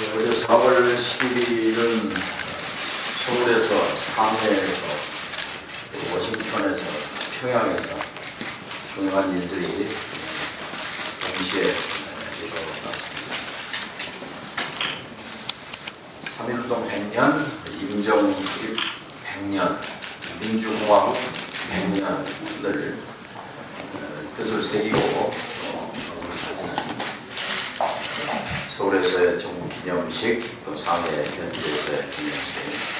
예, 어제 4월 11일은 서울에서 상해에서 또 워싱턴에서 평양에서 중요한 일들이 동시에 일어났습니다. 3.1운동 100년, 임정 수립 100년, 민주공화국 100년을 뜻을 새기고 어, 가지는 서울에서의 정 기념식, 또 상해 현지에서의 기념식,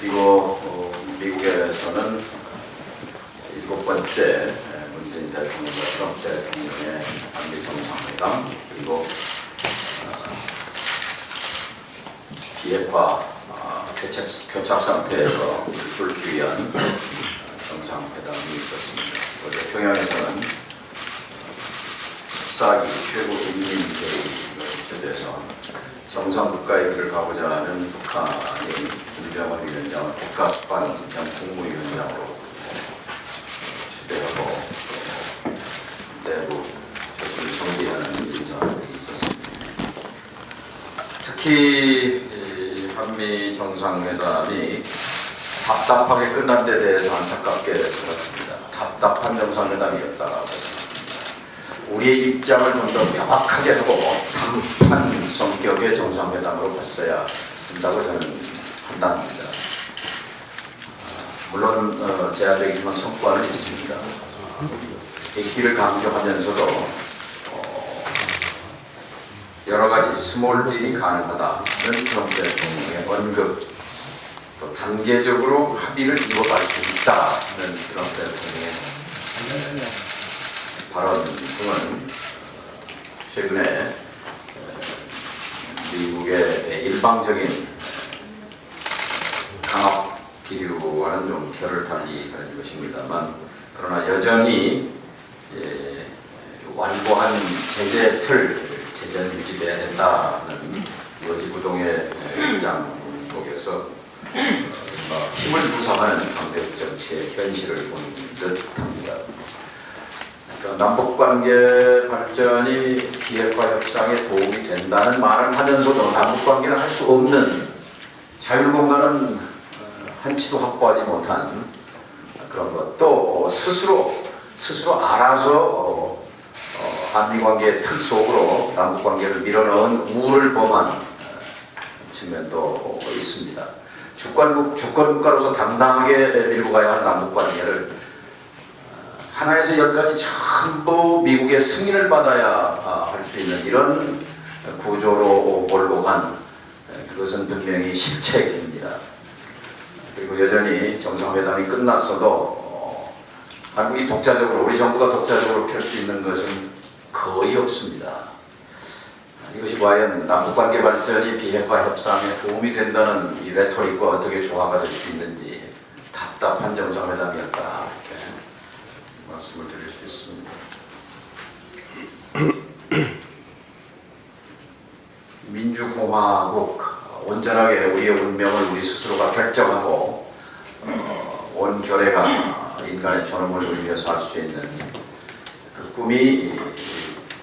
그리고 어, 미국에서는 일곱 번째 문재인 대통령과 트럼프 대통령의 한미 정상회담, 그리고 어, 비핵화 어, 교착, 교착 상태에서 풀기 위한 어, 정상회담이 있었습니다. 어제 평양에서는 14기 최고 초 대해서 정상 국가의 길을 가고자 하는 북한의 김정은 위원장을 국가수반 전 국무위원장으로 초대하고 또 내부 조직을 정비하는 인사들이 있었습니다. 특히 이 한미 정상회담이 답답하게 끝난 데 대해서 안타깝게 생각합니다. 답답한 정상회담이었다고 생각합니다. 우리의 입장을 좀 더 명확하게 하고 담판 성격의 정상회담으로 갔어야 한다고 저는 판단합니다. 아, 물론 어, 제한적이지만 성과는 있습니다. 있기를 강조하면서도 어, 여러 가지 스몰 딜이 가능하다는 트럼프 대통령의 언급 또 단계적으로 합의를 이뤄갈 수 있다는 트럼프 대통령의 발언 등은 최근에 미국의 일방적인 강압 기류와는 좀 결을 달리 하는 것입니다만 그러나 여전히 예, 완고한 제재 틀, 제재는 유지돼야 된다는 요지부동의 입장 속에서 어, 힘을 부상하는 강대국 정치의 현실을 보는 듯합니다. 그러니까 남북 관계 발전이 비핵화 협상에 도움이 된다는 말을 하면서도 남북 관계를 할수 없는 자율 공간은 어, 한치도 확보하지 못한 그런 것, 또 어, 스스로 스스로 알아서 어, 어, 한미 관계의 틀 속으로 남북 관계를 밀어넣은 우를 범한 어, 측면도 있습니다. 주권국 주권국가로서 당당하게 밀고 가야 할 남북 관계를 하나에서 열까지 전부 미국의 승인을 받아야 할 수 있는 이런 구조로 몰고 간 그것은 분명히 실책입니다. 그리고 여전히 정상회담이 끝났어도 어, 한국이 독자적으로 우리 정부가 독자적으로 펼 수 있는 것은 거의 없습니다. 이것이 과연 남북관계 발전이 비핵화 협상에 도움이 된다는 이 레토릭과 어떻게 조화가 될 수 있는지 답답한 정상회담이었다 이렇게 말씀을 드릴 수 있습니다. 민주공화국 온전하게 우리의 운명을 우리 스스로가 결정하고 어, 온 결의가 인간의 존엄을 누리며 살수 있는 그 꿈이 이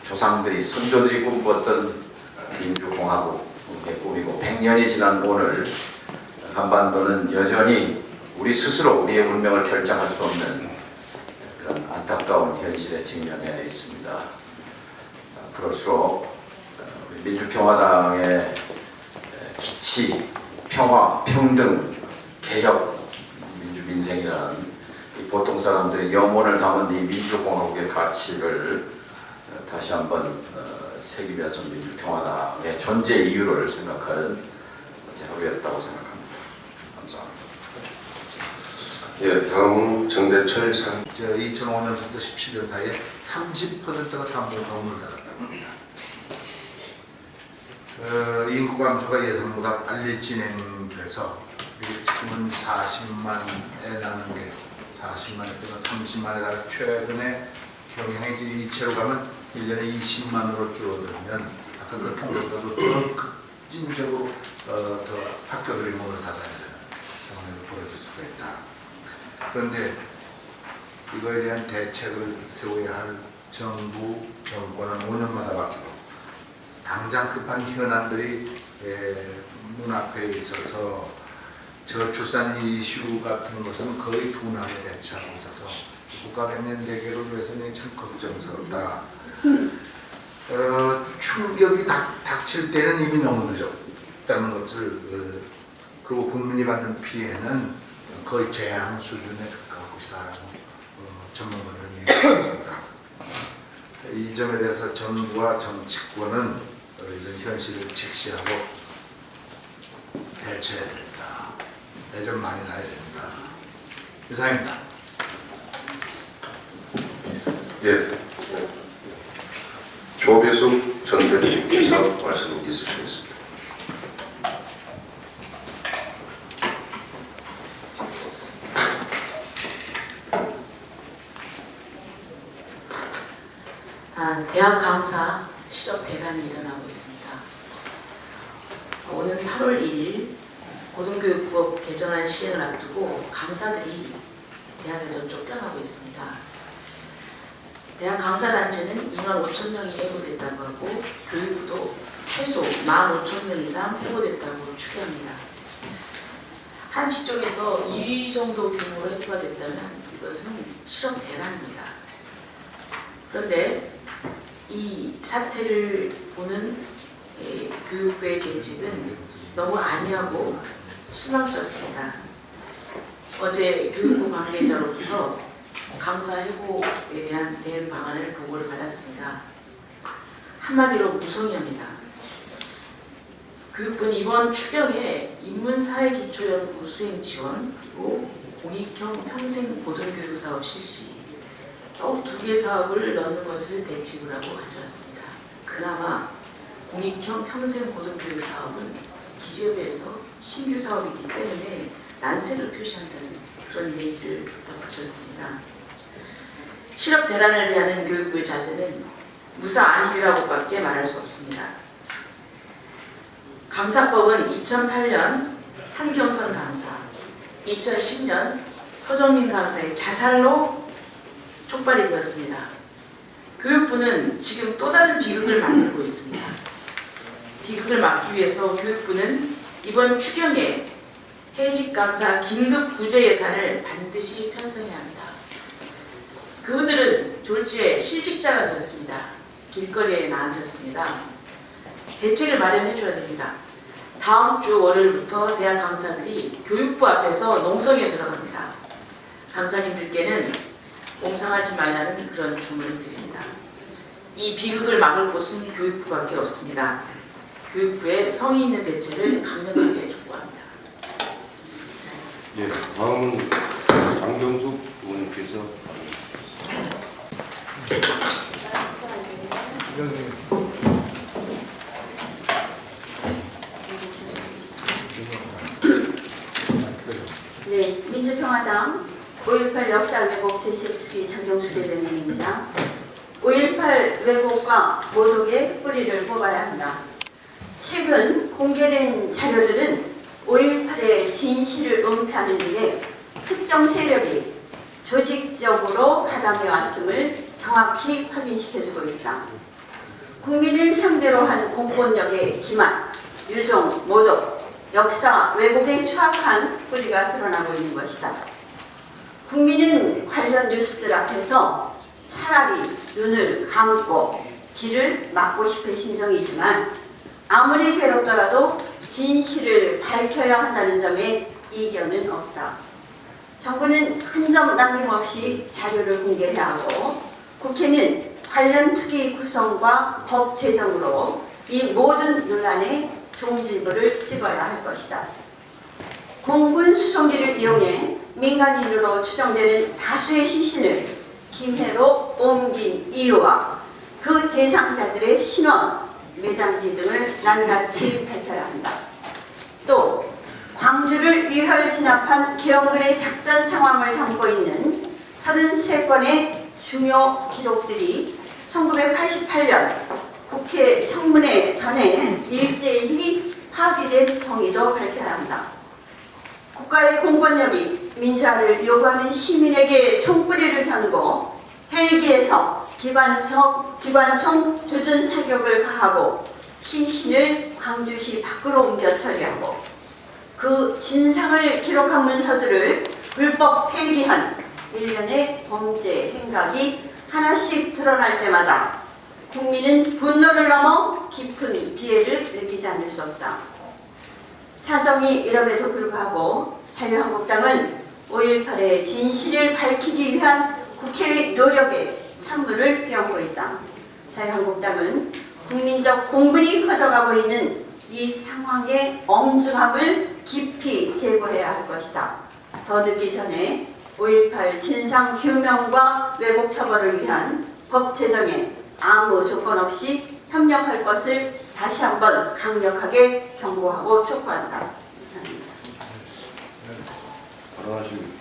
조상들이 선조들이 꿈꿨던 민주공화국의 꿈이고 100년이 지난 오늘 한반도는 여전히 우리 스스로 우리의 운명을 결정할 수 없는 그런 안타까운 현실에 직면해 있습니다. 아, 그럴수록 어, 민주평화당의 에, 기치, 평화, 평등, 개혁, 민주민생이라는 이 보통 사람들의 영혼을 담은 이 민주공화국의 가치를 어, 다시 한번 어, 새기면서 민주평화당의 존재 이유를 생각하는 어제 하루였다고 생각합니다. 감사합니다. 예, 다음은 정대철 상. 저 2005년부터 17년 사이에 30%가 사무소 도움을 받았다고 합니다. 어, 인구 감소가 예상보다 빨리 진행돼서 지금은 40만에 나는 게 40만에다가 30만에다가 최근에 경향이 이체로 가면 1년에 20만으로 줄어들면 아까 그 통계보다도 더 급진적으로 어, 더 학교들이 문을 닫아야 되는 상황이 벌어질 수가 있다. 그런데 이거에 대한 대책을 세워야 할 정부 정권은 5년마다 바뀌고 당 당장 급한 현안들이 예, 눈앞에 있어서 저출산 이슈 같은 것은 거의 둔하게 대처하고 있어서 국가백년 대계를 위해서는 참 걱정스럽다. 어, 충격이 닥, 닥칠 때는 이미 너무 늦었다는 것을 어, 그리고 국민이 받는 피해는 거의 재앙 수준에 가까울 것이다라고 어, 전문가들은 얘기했습니다. 이 점에 대해서 정부와 정치권은 어, 이런 현실을 직시하고 대처해야 된다. 내좀 많이 나야 된다. 이상입니다. 예. 조배숙 전 대리님께서 말씀 있으시겠습니다. 아, 대학 강사 실업 대란이 일어나고. 오는 8월 1일 고등교육법 개정안 시행을 앞두고 강사들이 대학에서 쫓겨나고 있습니다. 대학 강사단체는 2만 5천 명이 해고됐다고 하고 교육부도 최소 1만 5천 명 이상 해고됐다고 추계합니다. 한 직종에서 2위 정도 규모로 해고가 됐다면 이것은 실업 대란입니다. 그런데 이 사태를 보는 에, 교육부의 대책은 너무 안이하고 실망스럽습니다. 어제 교육부 관계자로부터 강사 해고에 대한 대응 방안을 보고를 받았습니다. 한마디로 무성의합니다. 교육부는 이번 추경에 인문사회기초연구 수행 지원 그리고 공익형 평생 고등교육 사업 실시 겨우 두 개 사업을 넣는 것을 대책으로 하고 가져왔습니다. 그나마 공익형 평생 고등교육 사업은 기재부에서 신규 사업이기 때문에 난세를 표시한다는 그런 얘기를 덧붙였습니다. 실업 대란을 대하는 교육부의 자세는 무사 안일이라고밖에 말할 수 없습니다. 강사법은 2008년 한경선 강사, 2010년 서정민 강사의 자살로 촉발이 되었습니다. 교육부는 지금 또 다른 비극을 만들고 있습니다. 비극을 막기 위해서 교육부는 이번 추경에 해직 강사 긴급 구제 예산을 반드시 편성해야 합니다. 그분들은 졸지에 실직자가 되었습니다. 길거리에 나앉았습니다. 대책을 마련해 줘야 됩니다. 다음 주 월요일부터 대학 강사들이 교육부 앞에서 농성에 들어갑니다. 강사님들께는 몽상하지 말라는 그런 주문을 드립니다. 이 비극을 막을 곳은 교육부밖에 없습니다. 교육부의 성의 있는 대책을 강력하게 촉구합니다. 예, 다음은 장경숙 의원님께서 네, 민주평화당 5.18 역사 왜곡 대책특위 장경수 대변인입니다. 5.18 왜곡과 모독의 뿌리를 뽑아야 한다. 최근 공개된 자료들은 5.18의 진실을 은폐하는 일에 특정 세력이 조직적으로 가담해 왔음을 정확히 확인시켜주고 있다. 국민을 상대로 한 공권력의 기만, 유종, 모독, 역사 왜곡의 추악한 뿌리가 드러나고 있는 것이다. 국민은 관련 뉴스들 앞에서 차라리 눈을 감고 귀를 막고 싶은 심정이지만 아무리 괴롭더라도 진실을 밝혀야 한다는 점에 이견은 없다. 정부는 한 점 남김없이 자료를 공개해야 하고 국회는 관련 특위 구성과 법 제정으로 이 모든 논란에 종지부를 찍어야 할 것이다. 공군 수송기를 이용해 민간인으로 추정되는 다수의 시신을 김해로 옮긴 이유와 그 대상자들의 신원, 매장지 등을 낱낱이 밝혀야 한다. 또 광주를 유혈 진압한 계엄군의 작전 상황을 담고 있는 33건의 중요 기록들이 1988년 국회 청문회 전에 일제히 파기된 경위도 밝혀야 한다. 국가의 공권력이 민주화를 요구하는 시민에게 총뿌리를 겨누고 헬기에서 기관총, 기관총 조준 사격을 가하고 시신을 광주시 밖으로 옮겨 처리하고 그 진상을 기록한 문서들을 불법 폐기한 일련의 범죄 행각이 하나씩 드러날 때마다 국민은 분노를 넘어 깊은 비애를 느끼지 않을 수 없다. 사정이 이럼에도 불구하고 자유한국당은 5.18의 진실을 밝히기 위한 국회의 노력에 찬물을 끼얹고 있다. 자유한국당은 국민적 공분이 커져가고 있는 이 상황의 엄중함을 깊이 제고해야 할 것이다. 더 늦기 전에 5.18 진상 규명과 왜곡 처벌을 위한 법 제정에 아무 조건 없이 협력할 것을 다시 한번 강력하게 경고하고 촉구한다. 이상입니다. 발언하십니까?